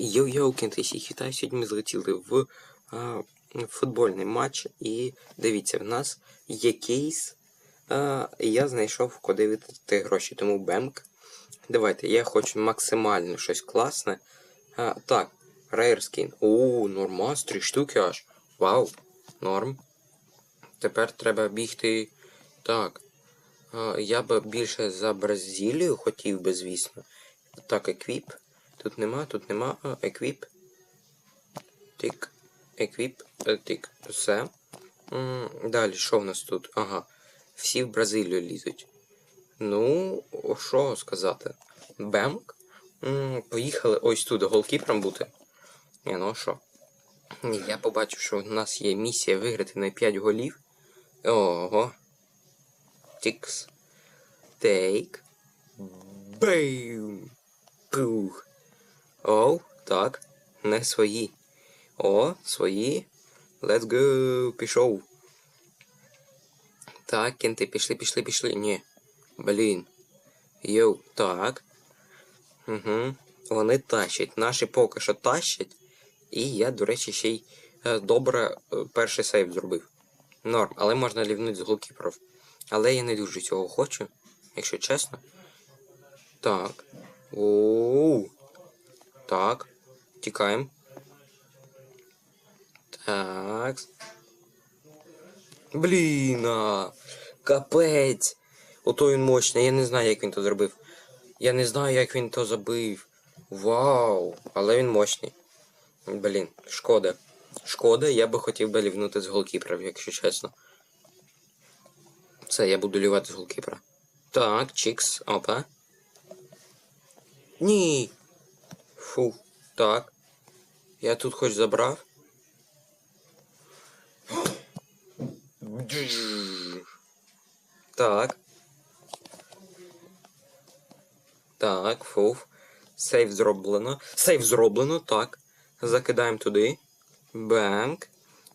Йо-йо, кінти, всіх. Сьогодні ми злетіли в а, футбольний матч. І дивіться, в нас є кейс. А, я знайшов, куди витратити гроші. Тому бемк. Давайте, я хочу максимально щось класне. А, так, Skin. О, нормас, три штуки аж. Вау, норм. Тепер треба бігти. Так. А, я би більше за Бразилію хотів би, звісно. Так, еквіп. Тут нема, тут нема. А, еквіп. Тик. Еквіп. е, Тик. Все. Далі, що в нас тут? Ага. Всі в Бразилію лізуть. Ну, що сказати? Бемк. Поїхали ось тут голкіпером бути. Ні, ну що? Я побачив, що у нас є місія виграти на 5 голів. Ого. Тікс. Тейк. Бейм. Пух. Оу, так. Не свої. О, свої. Let's go. Пішов. Так, кенти, пішли, пішли, пішли. Ні. Блін. Йоу, так. Угу. Вони тащать. Наші поки що тащать. І я, до речі, ще й е, добре е, перший сейв зробив. Норм, але можна лівнути з голкіперів. Але я не дуже цього хочу, якщо чесно. Так. Оу. Так. Тікаємо. Так. Блін. Капець. Ото він мощний. Я не знаю, як він то зробив. Я не знаю, як він то забив. Вау! Але він мощний. Блін, шкода. Шкода, я би хотів би лівнути з голкіперів, якщо чесно. Це я буду лівати з голкіпера. Так, чікс, опа. Ні. Фу. Так. Я тут хоч забрав. Так. Так, фуф. Сейв зроблено. Сейв зроблено, так. Закидаємо туди. Бенк.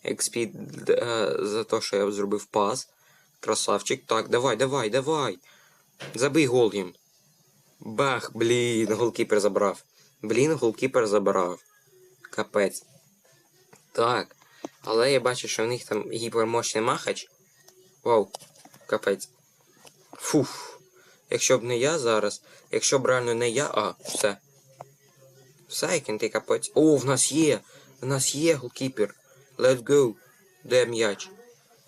XP е, за те, що я зробив пас. Красавчик. Так, давай, давай, давай. Забий гол їм. Бах, блін, голкіпер забрав. Блін, голкіпер забрав. Капець. Так. Але я бачу, що в них там гіпермощний махач. Вау, капець. Фух. Якщо б не я зараз, якщо б реально не я, а, все. Все, ти капець. О, в нас є! В нас є голкіпер. Let's go. Де м'яч?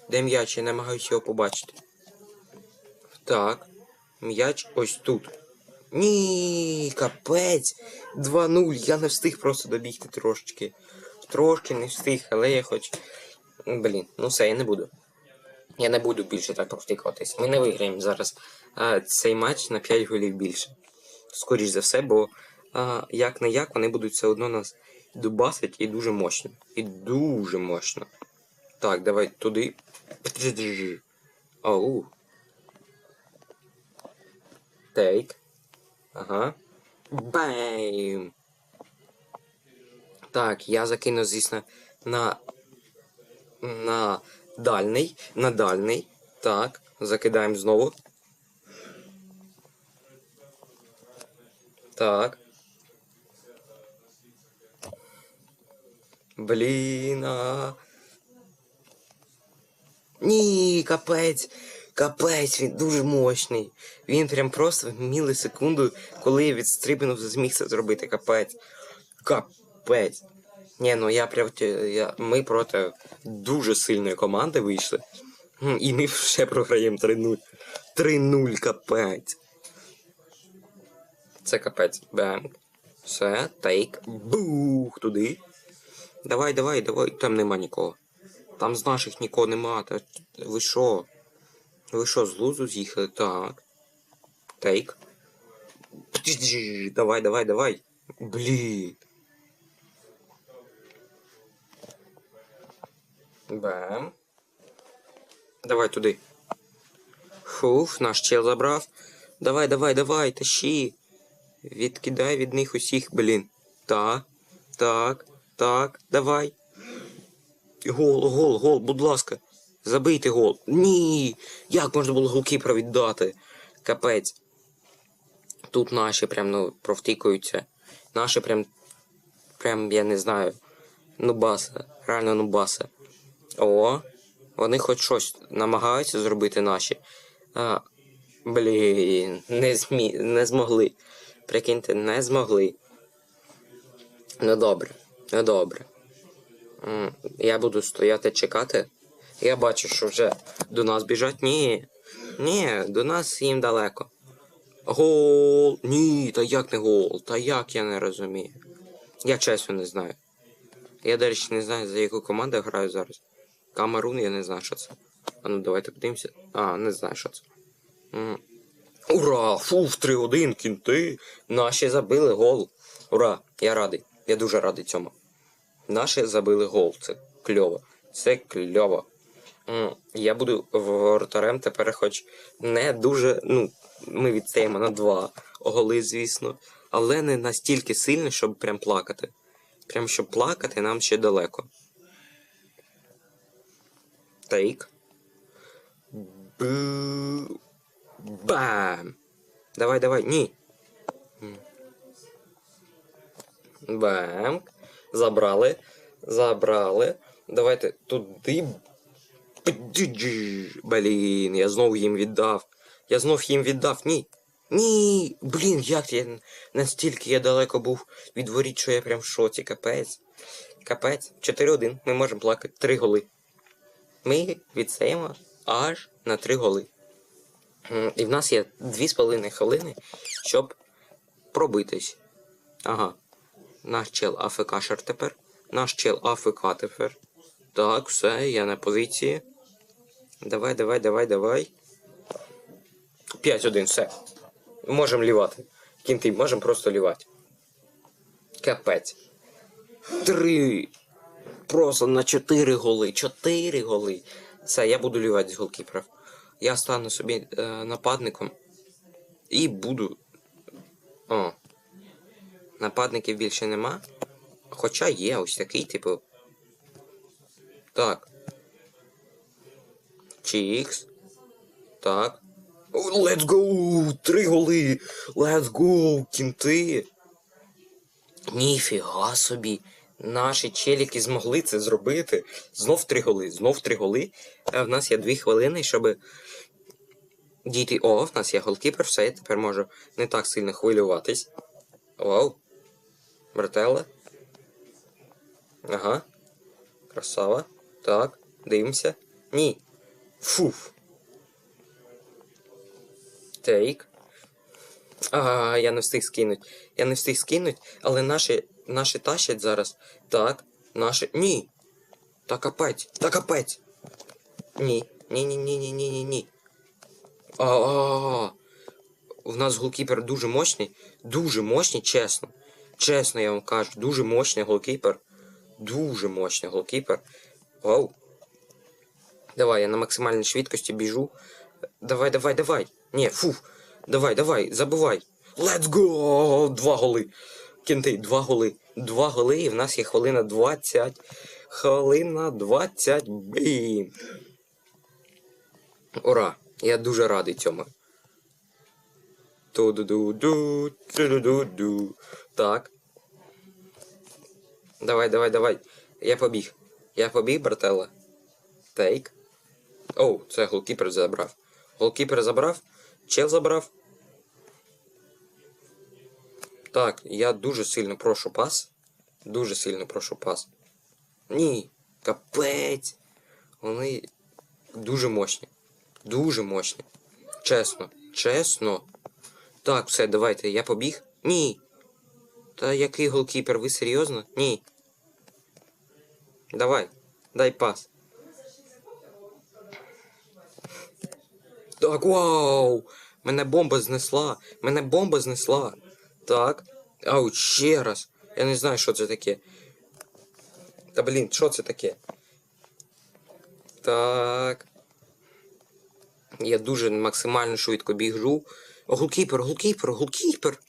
Де м'яч? Я намагаюся його побачити. Так. М'яч ось тут. Ні, капець. 2-0. Я не встиг просто добігти трошечки. Трошки не встиг, але я хоч. Блін, ну все, я не буду. Я не буду більше так провтикуватись. Ми не виграємо зараз а, цей матч на 5 голів більше. Скоріш за все, бо як не як вони будуть все одно нас дубасить і дуже мощно. І дуже мощно. Так, давай туди. Оу. Тейк. Ага. Бейм. Так, я закину, звісно, на. На дальний. На дальний. Так. Закидаємо знову. Так. Блін. Ні, капець. Капець, він дуже мощний. Він прям просто в мілісекунду, коли я відстрибнув, зміг це зробити. Капець. Капець. Ні, ну я прям я, ми проти дуже сильної команди вийшли. І ми вже програємо 3-0. 3-0 капець. Це капець. Бем. Все, тейк. Бух туди. Давай, давай, давай. Там нема нікого. Там з наших нікого нема. Та ви що? Ви що, з лузу з'їхали? Так. Тейк. Давай, давай, давай. Блін. Бем. Давай туди. Фуф, наш чел забрав. Давай, давай, давай, тащи. Відкидай від них усіх, блін. Так, так, так, давай. Гол, гол, гол, будь ласка. Забийте гол. Ні. Як можна було голкіпера віддати? Капець. Тут наші прям ну, провтикуються. Наші прям прям, я не знаю, нубаса. Реально нубаса. О, вони хоч щось намагаються зробити наші. А, блін, не, змі... не змогли. Прикиньте, не змогли. Ну добре, ну добре. Я буду стояти чекати. Я бачу, що вже до нас біжать. Ні. Ні, до нас їм далеко. Гол! Ні, та як не гол? Та як я не розумію. Я чесно не знаю. Я, речі, не знаю, за яку команду я граю зараз. Камерун, я не знаю, що це. А ну давайте подивимося. А, не знаю, що це. М. Ура! Фуф, 3-1, кінти! Наші забили гол. Ура! Я радий. Я дуже радий цьому. Наші забили гол. Це кльово. Це кльово. Я буду воротарем тепер, хоч не дуже. Ну, ми відстаємо на два голи, звісно. Але не настільки сильно, щоб прям плакати. Прям щоб плакати, нам ще далеко. Тейк. Бам! Давай, давай, ні. Бам. Забрали. Забрали. Давайте туди. Блін, я знов їм віддав. Я знов їм віддав. Ні. Ні. Блін, як я настільки я далеко був від воріт, що я прям в шоці. Капець. Капець. 4-1. Ми можемо плакати. Три голи. Ми відсеємо аж на три голи. І в нас є 2,5 хвилини, щоб пробитись. Ага. Наш чел АФКшер тепер. Наш чел АФК тепер. Так, все, я на позиції. Давай, давай, давай, давай. 5-1, все. Можемо лівати. Кінти, можемо просто лівати. Капець. Три. Просто на 4 голи. 4 голи. Все, я буду лівати з голкіперів. Я стану собі е, нападником. І буду. О. Нападників більше нема. Хоча є ось такий, типу. Так. Чікс. Так. Let's go! Три голи! Let's go! Кінти! Ніфіга собі! Наші челіки змогли це зробити. Знов три голи, знов три голи. А в нас є дві хвилини, щоб дійти. О, в нас є голкіпер, все, я тепер можу не так сильно хвилюватись. Вау. Брателла. Ага. Красава. Так, дивимося. Ні. Фуф. Тейк. А, я не встиг скинуть. Я не встиг скинуть, але наші, наші тащать зараз. Так, наші. Ні. Та капець, та капець. Ні. Ні, ні, ні, ні, ні, ні, ні. А. В нас голкіпер дуже мощний. Дуже мощний, чесно. Чесно, я вам кажу, дуже мощний голкіпер. Дуже мощний голкіпер. Вау. Давай, я на максимальній швидкості біжу. Давай, давай, давай. Ні, фу. Давай, давай, забувай. Let's go! Два голи. Кінти, два голи. Два голи, і в нас є хвилина 20. Хвилина 20. Блін. Ура! Я дуже радий цьому. Ту-ду-ду-ду. Так. Давай, давай, давай. Я побіг. Я побіг, брателла. Тейк. Оу, це голкіпер забрав. Голкіпер забрав. Чел забрав. Так, я дуже сильно прошу пас. Дуже сильно прошу пас. Ні. Капець. Вони дуже мощні. Дуже мощні. Чесно. Чесно. Так, все, давайте, я побіг. Ні. Та який голкіпер, ви серйозно? Ні. Давай, дай пас. Так, вау! Мене бомба знесла. Мене бомба знесла. Так. Ау, ще раз. Я не знаю, що це таке. Та блін, що це таке? Так. Я дуже максимально швидко біжу. О, голкіпер, голкіпер, голкіпер.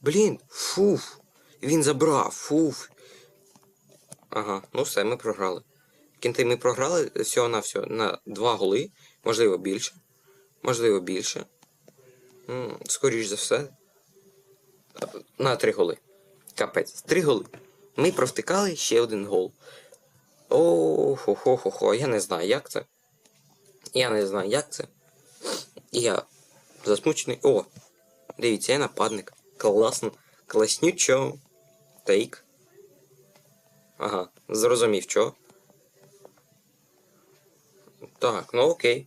Блін, фуф. Він забрав, фуф. Ага, ну все, ми програли. Кінти ми програли всього на всього на два голи, можливо більше. Можливо більше. М, Скоріш за все. На три голи. Капець. Три голи. Ми провтикали ще один гол. О, хо хо хо хо я не знаю, як це. Я не знаю, як це. Я засмучений. О! Дивіться, я нападник. Класно. Класнючо. Тейк. Ага, зрозумів, що. Так, ну окей.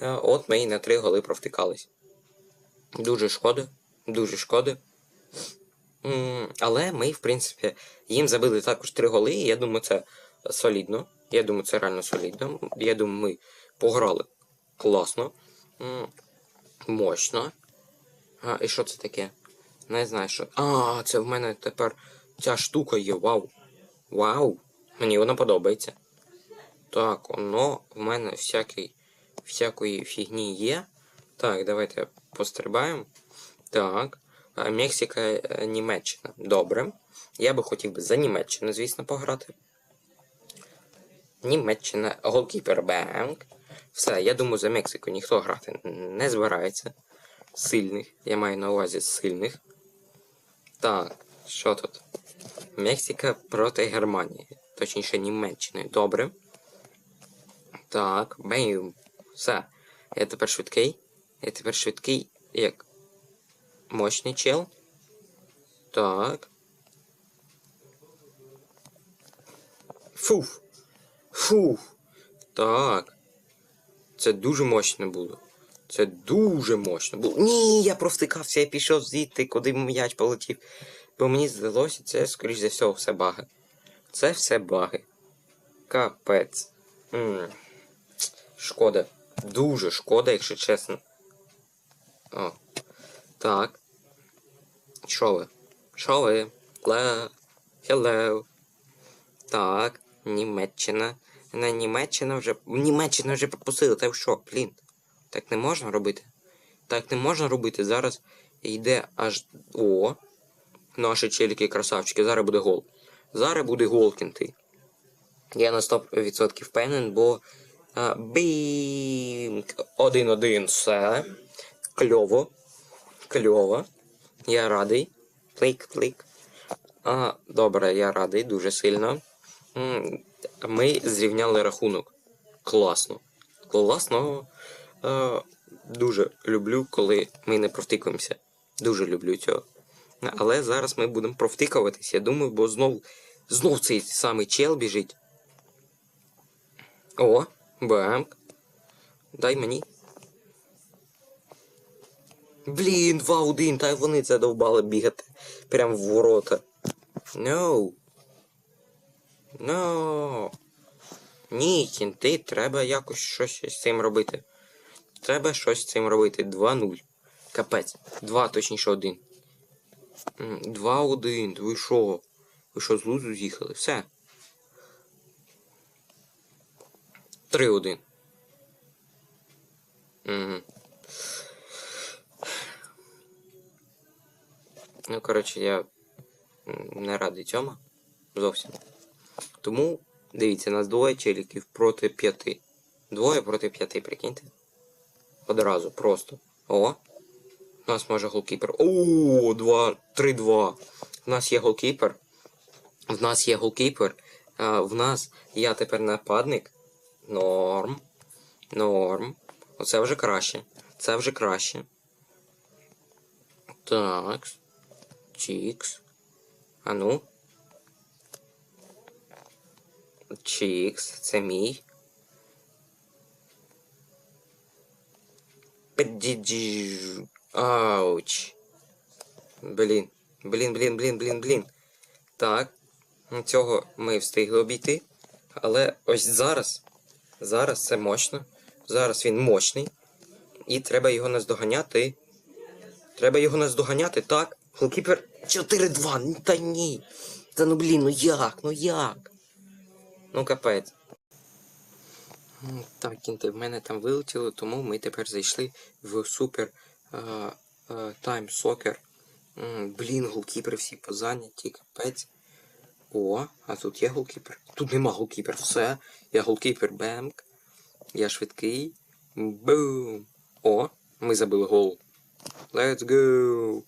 Е, От ми і на три голи провтикались. Дуже шкода. Дуже шкода. Але ми, в принципі, їм забили також три голи, і я думаю, це солідно. Я думаю, це реально солідно. Я думаю, ми пограли класно. Мощно. А, і що це таке? Не знаю, що. А, це в мене тепер ця штука є. Вау. Вау. Мені вона подобається. Так, воно в мене всякий, всякої фігні є. Так, давайте пострибаємо. Так. Мексика, е, Німеччина. Добре. Я би хотів би за Німеччину, звісно, пограти. Німеччина, голкіпер Бенк. Все, я думаю, за Мексику ніхто грати не збирається. Сильних. Я маю на увазі сильних. Так, що тут? Мексика проти Германії. Точніше, Німеччини. Добре. Так, бейм. Все. Я тепер швидкий. Я тепер швидкий, як мощний чел. Так. Фуф. Фуф. Так. Це дуже мощно було. Це дуже мощно було. Ні, я провтикався, я пішов звідти, куди м'яч полетів. Бо мені здалося, це, скоріш за все, все баги. Це все баги. Капець. м Шкода. Дуже шкода, якщо чесно. О. Так. Що ви? Що ви? Ле. Hello. Так. Німеччина. На Німеччина вже. Німеччина вже пропустили, та що, блін. Так не можна робити. Так не можна робити. Зараз йде аж. О. Наші челіки красавчики. Зараз буде гол. Зараз буде гол кінти. Я на 100% впевнений, бо. Бім! Один-один, все. Кльово. Кльово. Я радий. Плик-плик. А, добре, я радий, дуже сильно. Ми зрівняли рахунок. Класно. Класно. Дуже люблю, коли ми не провтикуємося. Дуже люблю цього. Але зараз ми будемо провтикуватись, я думаю, бо знов, знов цей самий чел біжить. О, бамк. Дай мені. Блін, 2-1, та й вони це довбали бігати. Прям в ворота. No. No. Ні, кінти, треба якось щось з цим робити. Треба щось з цим робити. 2-0. Капець. 2, точніше 1. 2-1. Ви що? Ви що з лузу з'їхали? Все. 3-1. Угу. Ну, коротше, я не радий цьому. Зовсім. Тому, дивіться, нас двоє челіків проти п'яти. Двоє проти п'яти, прикиньте. Одразу, просто. О. У нас може голкіпер. О, 2, 3-2. У нас є голкіпер. В нас є голкіпер. В нас я тепер нападник. Норм. Норм. Оце вже краще. Це вже краще. Так. Чікс. А ну. Чікс, це мій. Ауч. Блін. Блін, блін, блін, блін, блін. Так. Цього ми встигли обійти. Але ось зараз. Зараз це мощно. Зараз він мощний. І треба його наздоганяти. Треба його наздоганяти, так. Голкіпер 4-2. Ну, Та ні. Та ну блін, ну як? Ну як? Ну капець. Так, кінти, в мене там вилетіло, тому ми тепер зайшли в супер тайм сокер. Блін, голкіпери всі позайняті, капець. О, а тут є голкіпер. Тут нема голкіпер. Все. Я голкіпер бемк. Я швидкий. Бум. О, ми забили гол. Let's go.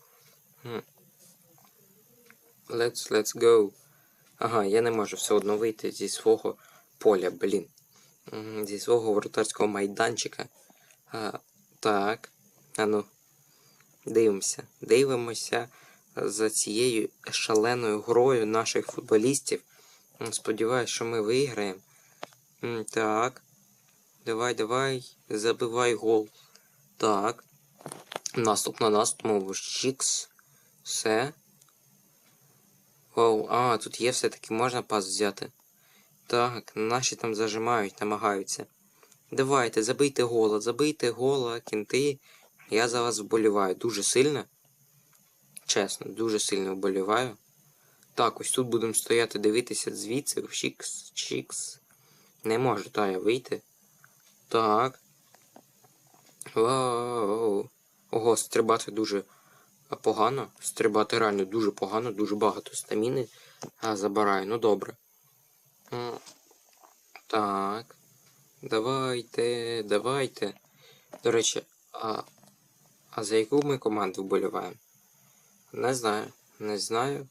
Let's let's go. Ага, я не можу все одно вийти зі свого поля, блін. Зі свого воротарського майданчика. А, так. А ну. Дивимося. Дивимося за цією шаленою грою наших футболістів. Сподіваюсь, що ми виграємо. Так. Давай, давай. Забивай гол. Так. Наступ на наступ, мову Чікс. Все. Оу, а, тут є все-таки можна пас взяти. Так, наші там зажимають, намагаються. Давайте, забийте гола, забийте гола, кінти. Я за вас вболіваю дуже сильно. Чесно, дуже сильно вболіваю. Так, ось тут будемо стояти, дивитися звідси. Чікс, чікс. Не можу, та я вийти. Так. Вау. Ого, стрибати дуже погано. Стрибати реально дуже погано, дуже багато стаміни забираю. Ну добре. Так. Давайте, давайте. До речі, а, а за яку ми команду вболіваємо? Не знаю. Не знаю.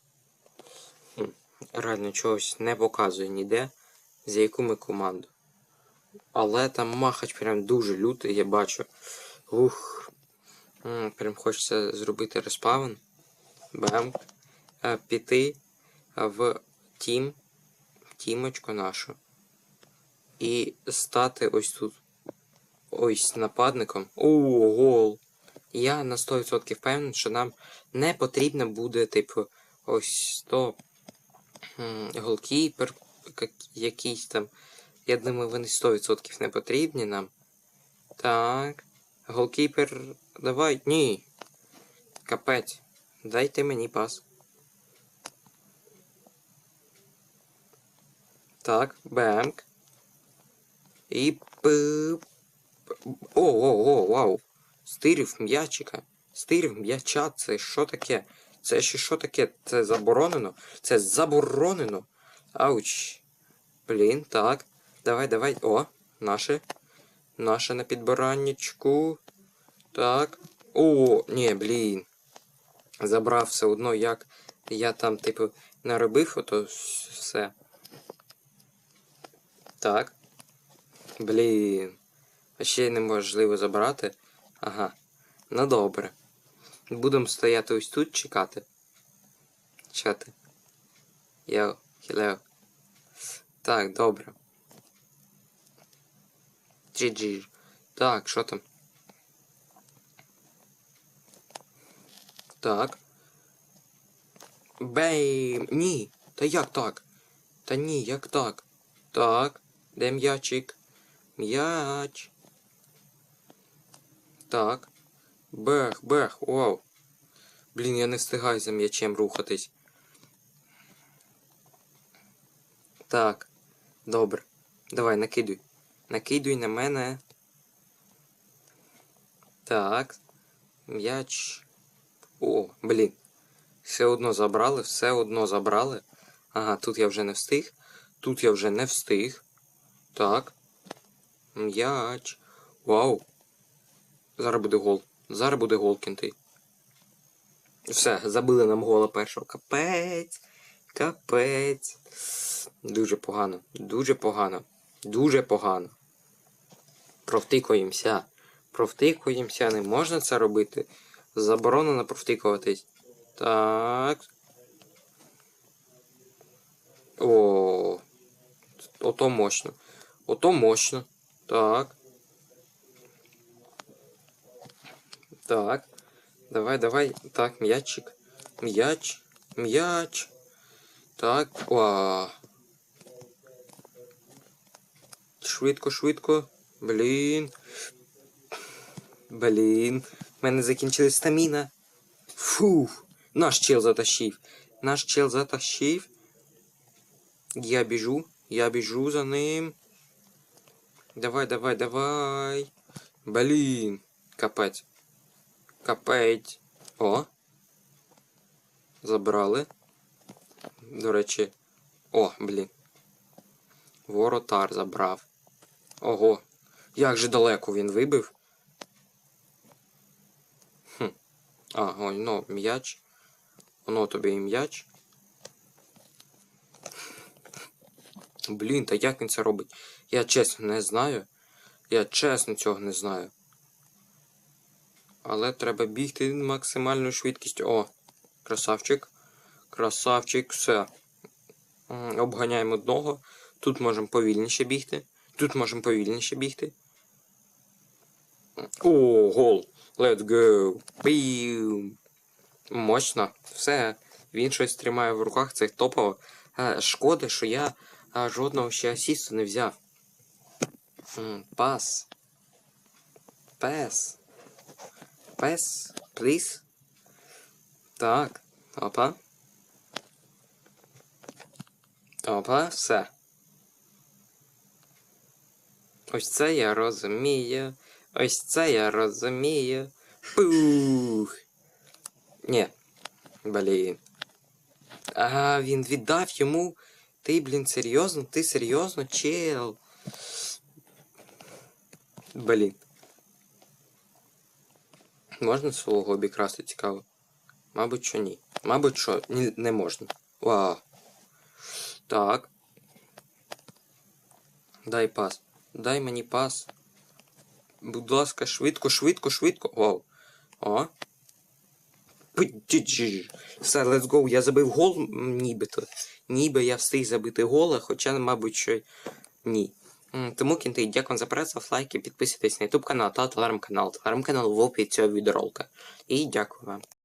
Реально чогось не показує ніде, за яку ми команду. Але там махач прям дуже лютий, я бачу. Ух. Прям хочеться зробити респаун. Бем. Е, Піти в тім. Тімочку нашу. І стати ось тут. Ось нападником. О, гол. Я на 100% впевнений, що нам не потрібно буде, типу, ось то м, голкіпер як- якийсь там. Я думаю, вони 100% не потрібні нам. Так. Голкіпер. Давай. Ні. Капець. Дайте мені пас. Так, бенк. І. О, о, о, вау. Стирів м'ячика. Стирів м'яча. Це що таке? Це ще що таке? Це заборонено? Це заборонено. Ауч. Блін, так. Давай, давай. О, наше. Наше на підбираннячку. Так. О, ні, блін. Забрав все одно, як я там, типу, наробив, ото все. Так. Блін. А ще неможливо забрати. Ага. Ну добре. Будемо стояти ось тут чекати. Чекати. Йоу, хілео. Так, добре. GG. Так, що там? Так. Бейм! Ні! Та як так? Та ні, як так? Так. Де м'ячик? М'яч. Так. Бех, бех, вау. Блін, я не встигаю за м'ячем рухатись. Так. Добре. Давай, накидуй. Накидуй на мене. Так. М'яч. О, блін. Все одно забрали, все одно забрали. Ага, тут я вже не встиг. Тут я вже не встиг. Так. М'яч. Вау. Зараз буде гол. Зараз буде гол кінти. Все, забили нам гола першого. Капець. Капець. Дуже погано. Дуже погано. Дуже погано. Провтикуємося. Провтикуємося. Не можна це робити. Заборонено провтикуватись. Так. О. Ото мощно. Ото мощно. Так. Так. Давай, давай. Так, м'ячик. М'яч. М'яч. Так. О. Швидко, швидко. Блін. Блін. В мене закінчилась стаміна. Фух. Наш чел затащив. Наш чел затащив. Я біжу. Я біжу за ним. Давай, давай, давай. Блін. Капець. Капець. О. Забрали. До речі. О, блін. Воротар забрав. Ого. Як же далеко він вибив. Хм. А, ой, ну, м'яч. Воно тобі і м'яч. Блін, та як він це робить? Я чесно не знаю. Я чесно цього не знаю. Але треба бігти максимальною швидкістю. О, красавчик. Красавчик, все. Обганяємо одного. Тут можемо повільніше бігти. Тут можемо повільніше бігти. О, гол. Let's go. Бім. Мощно. Все. Він щось тримає в руках, це топово. Е, Шкода, що я е, жодного ще асісту не взяв. Пас. Пес. Пес. Пліс. Так. Опа. Опа, все. Ось це я розумію. Ось це я розумію. Пух. Ні. Блін. А, він віддав йому. Ти, блін, серйозно? Ти серйозно, чел? Блін. Можна свого обікрасти цікаво? Мабуть, що ні. Мабуть, що ні, не можна. Вау. Так. Дай пас. Дай мені пас. Будь ласка, швидко, швидко, швидко. Вау. О. Все, let's go. Я забив гол, нібито. Ніби я встиг забити гола, хоча, мабуть, що ні. Тому кінти, дякую за перегляд, лайки, підписуйтесь на YouTube канал та телеграм-канал. Телеграм-канал в описі цього відеоролика. І дякую вам.